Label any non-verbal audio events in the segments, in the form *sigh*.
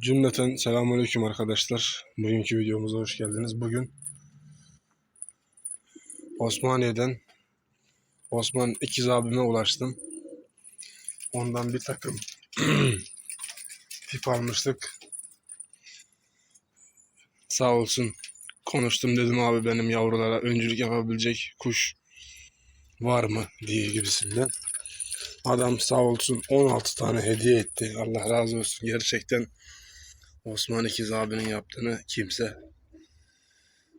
Cümleten selamünaleyküm arkadaşlar. Bugünkü videomuza hoş geldiniz. Bugün Osmaniye'den Osman ikiz abime ulaştım. Ondan bir takım *clears throat* tip almıştık. Sağ olsun konuştum dedim abi benim yavrulara öncülük yapabilecek kuş var mı diye gibisinden. Adam sağ olsun 16 tane hediye etti. Allah razı olsun. Gerçekten Osman İkiz abinin yaptığını kimse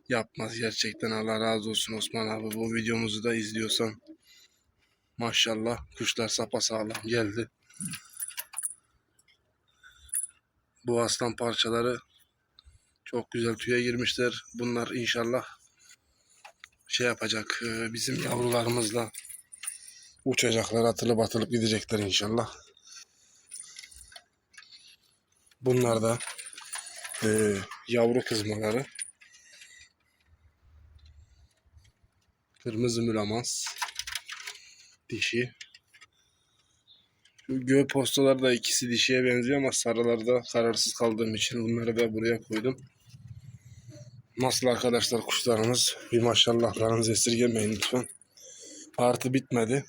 yapmaz. Gerçekten Allah razı olsun Osman abi. Bu videomuzu da izliyorsan maşallah kuşlar sapasağlam geldi. Bu aslan parçaları çok güzel tüye girmişler. Bunlar inşallah şey yapacak e, bizim yavrularımızla uçacaklar atılıp atılıp gidecekler inşallah. Bunlar da e, yavru kızmaları. Kırmızı mülamaz. Dişi. Şu göğe postalar da ikisi dişiye benziyor ama sarılarda kararsız kaldığım için bunları da buraya koydum. Nasıl arkadaşlar kuşlarımız? Bir maşallahlarınızı esirgemeyin lütfen. Parti bitmedi.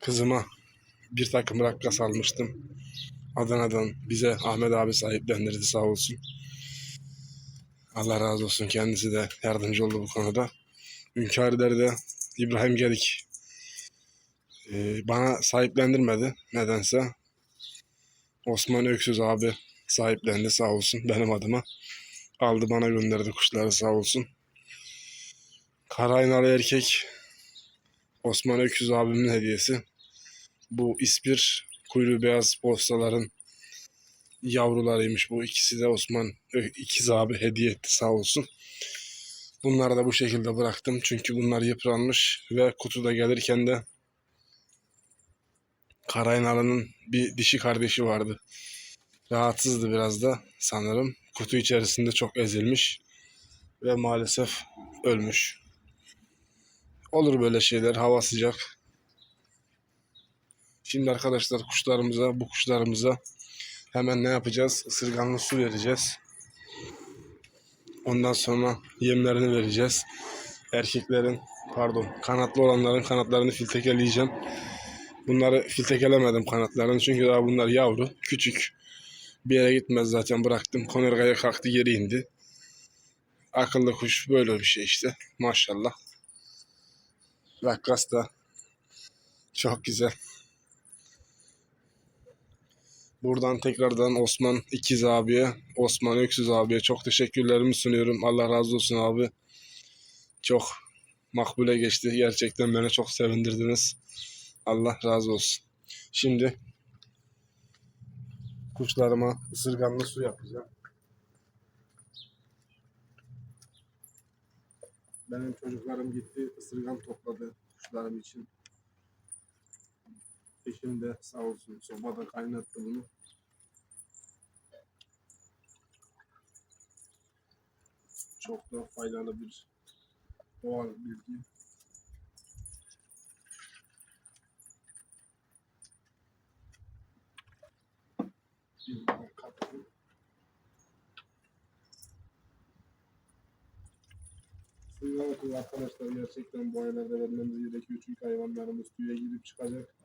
Kızıma bir takım rakkas almıştım. Adana'dan bize Ahmet abi sahiplendirdi sağ olsun. Allah razı olsun kendisi de yardımcı oldu bu konuda. Hünkârı'da de İbrahim Gedik ee, bana sahiplendirmedi nedense. Osman Öksüz abi sahiplendi sağ olsun benim adıma. Aldı bana gönderdi kuşları sağ olsun. Karaynalı erkek Osman Öksüz abimin hediyesi. Bu ispir kuyruğu beyaz postaların yavrularıymış bu. ikisi de Osman Ö- ikiz abi hediye etti sağ olsun. Bunları da bu şekilde bıraktım. Çünkü bunlar yıpranmış ve kutuda gelirken de Karaynalı'nın bir dişi kardeşi vardı. Rahatsızdı biraz da sanırım. Kutu içerisinde çok ezilmiş ve maalesef ölmüş. Olur böyle şeyler. Hava sıcak. Şimdi arkadaşlar kuşlarımıza, bu kuşlarımıza hemen ne yapacağız? Isırganlı su vereceğiz. Ondan sonra yemlerini vereceğiz. Erkeklerin, pardon, kanatlı olanların kanatlarını filtekeleyeceğim. Bunları filtekelemedim kanatlarını çünkü daha bunlar yavru, küçük. Bir yere gitmez zaten bıraktım. Konergaya kalktı geri indi. Akıllı kuş böyle bir şey işte. Maşallah. Rakkas da çok güzel. Buradan tekrardan Osman İkiz abiye, Osman Öksüz abiye çok teşekkürlerimi sunuyorum. Allah razı olsun abi. Çok makbule geçti. Gerçekten beni çok sevindirdiniz. Allah razı olsun. Şimdi kuşlarıma ısırganlı su yapacağım. Benim çocuklarım gitti ısırgan topladı kuşlarım için. Eşim de sağ olsun sobada kaynattı bunu. Çok da faydalı bir doğal bilgi. Suyun okulu arkadaşlar gerçekten bu aylarda vermemiz gerekiyor çünkü hayvanlarımız tüye girip çıkacak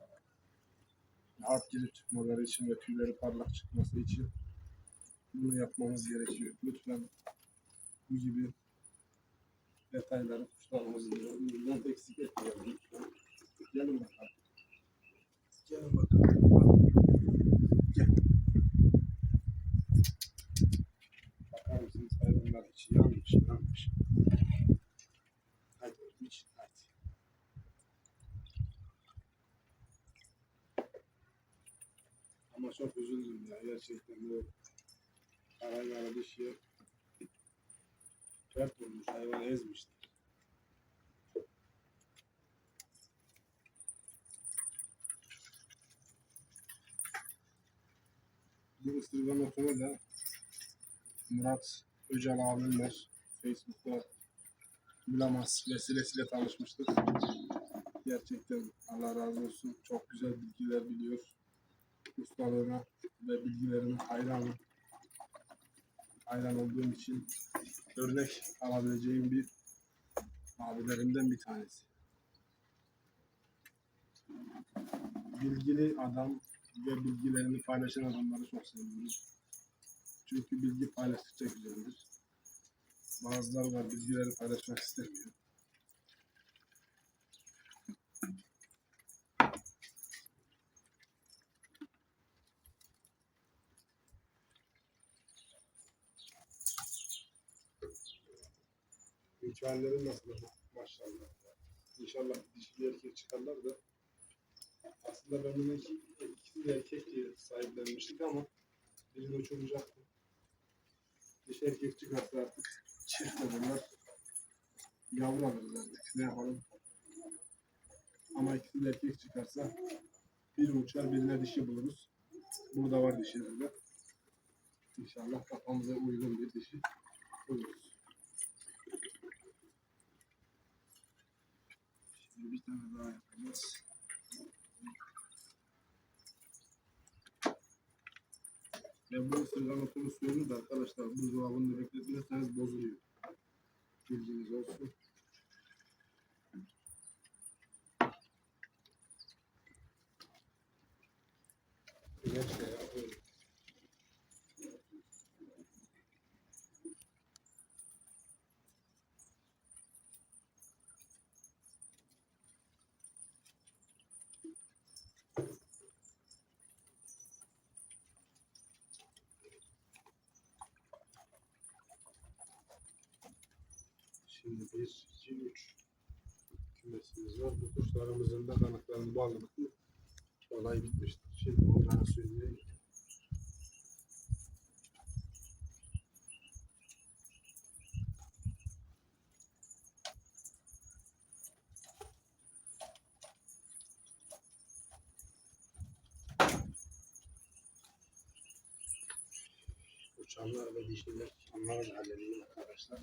rahat girip çıkmaları için ve tüyleri parlak çıkması için bunu yapmamız gerekiyor. Lütfen bu gibi detayları kuşlarımızın üründen eksik etmeyelim. Gelin bakalım. Gelin bakalım. Gel. Bakar mısınız hayvanlar içi yanmış, yanmış. Hadi oğlum iç, hadi. Ama çok üzüldüm ya gerçekten bu karayara dişi dört vurmuş hayvanı ezmişti. Bu ısırgan okulu da Murat Öcal abim var. Facebook'ta bulamaz vesilesiyle tanışmıştık. Gerçekten Allah razı olsun. Çok güzel bilgiler biliyor. Ustalığına ve bilgilerine hayranım. Hayran olduğum için örnek alabileceğim bir abilerimden bir tanesi. Bilgili adam ve bilgilerini paylaşan adamları çok seviyorum. Çünkü bilgi paylaştıkça güzeldir. Bazıları var bilgileri paylaşmak istemiyor. Hikayeleri nasıl maşallah. İnşallah dişi bir erkek çıkarlar da aslında ben bunu iki, ikisi de erkek diye sahiplenmiştik ama birini uçuracaktım. Dişi erkek çıkarsa artık çift olurlar. Yavru alırız artık. Ne yapalım? Ama ikisi de erkek çıkarsa biri uçar birine dişi buluruz. Burada var dişilerde. İnşallah kafamıza uygun bir dişi buluruz. Şimdi bir tane daha yapacağız. Ve bu otunun suyunu da arkadaşlar buzdolabında bekletmezseniz bozuluyor. Bilginiz olsun. Güzel şey ya, böyle. Şimdi bir, iki, üç kümesimiz var. Bu kuşlarımızın da kanatlarını bağladık mı olay bitmiştir. Şimdi onlara söyleyeyim. Uçanlar ve dişiler onları da halledelim arkadaşlar.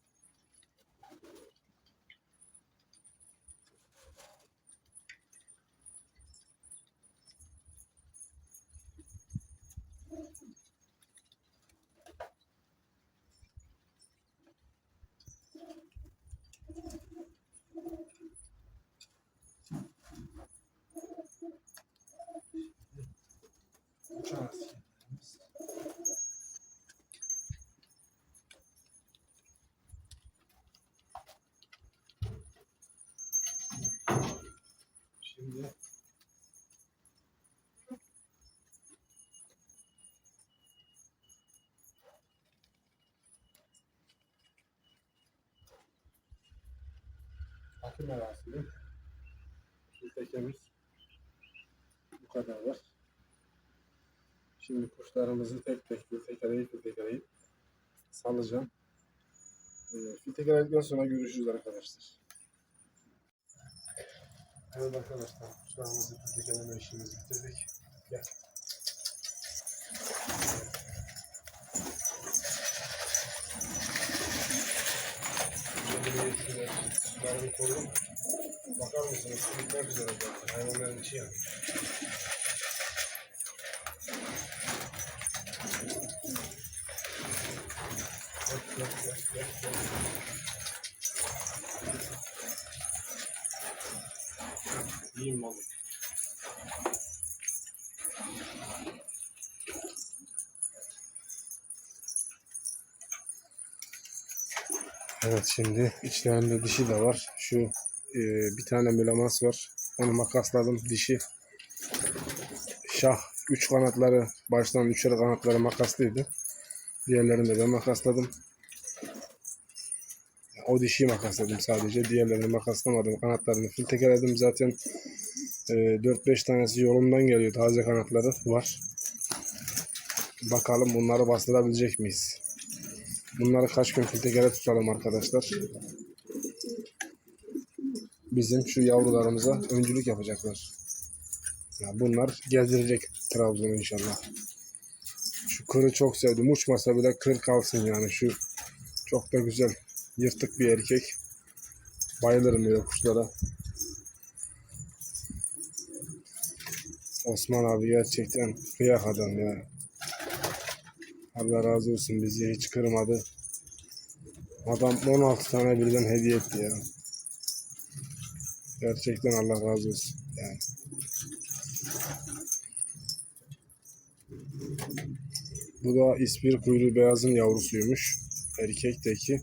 Akım arasında bir tekemiz bu kadar var. Şimdi kuşlarımızı tek tek filtekeleyip filtekeleyip salacağım. Ee, filteleledikten sonra görüşürüz arkadaşlar. Evet arkadaşlar kuşlarımızı filtekeleme işimizi bitirdik. Gel. Kuşlarımı koydum. Bakar mısınız? Bitmek üzere zaten. Hayvanların içi yani. Yok, yok, yok, yok, yok. İyiyim malı. Evet şimdi içlerinde dişi de var. Şu e, bir tane mülemans var. Onu makasladım dişi. Şah üç kanatları baştan üçer kanatları makaslıydı. Diğerlerini de ben makasladım. O dişiyi makasladım sadece. Diğerlerini makaslamadım. Kanatlarını filtekeledim. Zaten e, 4-5 tanesi yolumdan geliyor. Taze kanatları var. Bakalım bunları bastırabilecek miyiz? Bunları kaç gün filtekele tutalım arkadaşlar. Bizim şu yavrularımıza öncülük yapacaklar. Ya bunlar gezdirecek Trabzon'u inşallah. Şu kırı çok sevdim. Uçmasa bile kır kalsın yani. Şu çok da güzel. Yırtık bir erkek. Bayılırım böyle kuşlara. Osman abi gerçekten kıyak adam ya. Allah razı olsun bizi hiç kırmadı. Adam 16 tane birden hediye etti ya. Gerçekten Allah razı olsun. Yani. Bu da ispir kuyruğu beyazın yavrusuymuş. Erkek teki.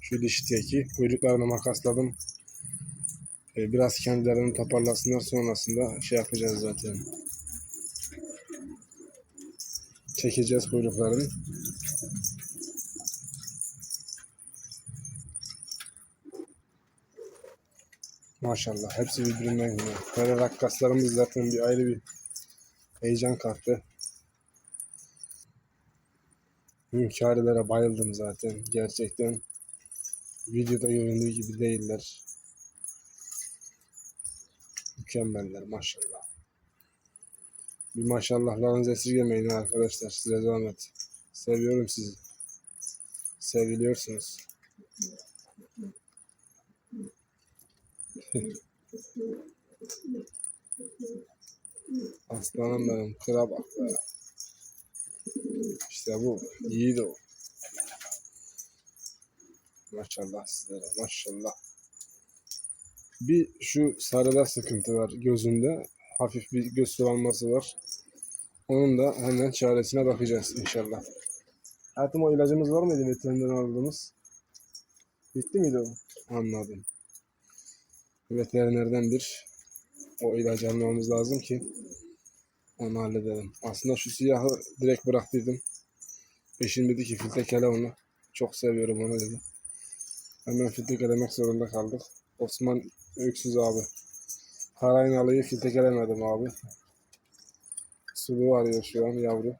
Şu dişi teki. Kuyruklarını makasladım. Ee, Biraz kendilerini toparlasınlar sonrasında şey yapacağız zaten. Çekeceğiz kuyruklarını. Maşallah hepsi birbirinden güzel. Böyle rakkaslarımız zaten bir ayrı bir heyecan kattı. Hünkârelere bayıldım zaten. Gerçekten videoda göründüğü gibi değiller. Mükemmeller maşallah. Bir maşallahlarınızı esirgemeyin arkadaşlar. Size zahmet. Seviyorum sizi. Seviliyorsunuz. Aslanım benim. Kıra bak. İşte bu. Yiğit o. Maşallah sizlere. Maşallah. Bir şu sarıda sıkıntı var gözünde. Hafif bir göz sulanması var. Onun da hemen çaresine bakacağız inşallah. Hayatım o ilacımız var mıydı veterinerden aldığımız? Bitti miydi o? Anladım. Veterinerden bir o ilacı almamız lazım ki onu halledelim. Aslında şu siyahı direkt bıraktıydım. Eşim dedi ki filtre onu. Çok seviyorum onu dedi. Hemen filtrelemek zorunda kaldık. Osman Öksüz abi. Karaynalı'yı filtrelemedim abi. Suluğu arıyor şu an yavru.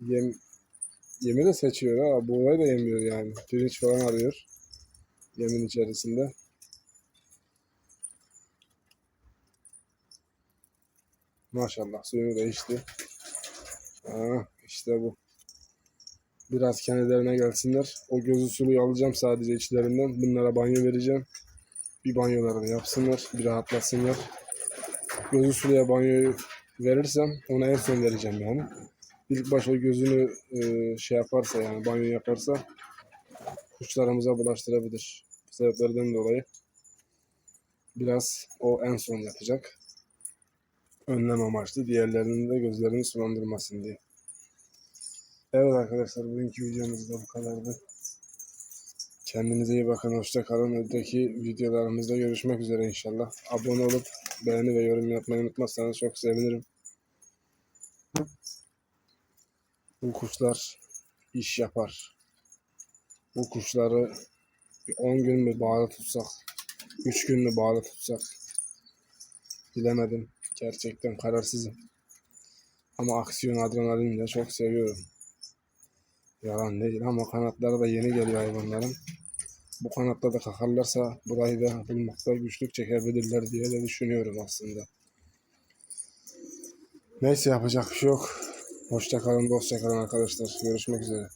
Yem, yemi de seçiyor ha. Buğday da yemiyor yani. Pirinç falan arıyor. Yemin içerisinde. Maşallah suyunu da içti. Ha, işte bu. Biraz kendilerine gelsinler. O gözü suluyu alacağım sadece içlerinden. Bunlara banyo vereceğim. Bir banyolarını yapsınlar. Bir rahatlasınlar. Gözü suluya banyoyu verirsem ona en son vereceğim yani. İlk baş o gözünü e, şey yaparsa yani banyo yaparsa kuşlarımıza bulaştırabilir. Bu sebeplerden dolayı biraz o en son yatacak. Önlem amaçlı diğerlerinin de gözlerini sulandırmasın diye. Evet arkadaşlar bugünkü videomuz da bu kadardı. Kendinize iyi bakın. Hoşça kalın. Öteki videolarımızda görüşmek üzere inşallah. Abone olup beğeni ve yorum yapmayı unutmazsanız çok sevinirim. Bu kuşlar iş yapar. Bu kuşları bir 10 gün mü bağlı tutsak, 3 gün mü bağlı tutsak bilemedim. Gerçekten kararsızım. Ama aksiyon adrenalini de çok seviyorum. Yalan değil ama kanatları da yeni geliyor hayvanların. Bu kanatta da kakarlarsa burayı da bulmakta güçlük çekebilirler diye de düşünüyorum aslında. Neyse yapacak bir şey yok. Hoşça kalın, dostça kalın arkadaşlar. Görüşmek üzere.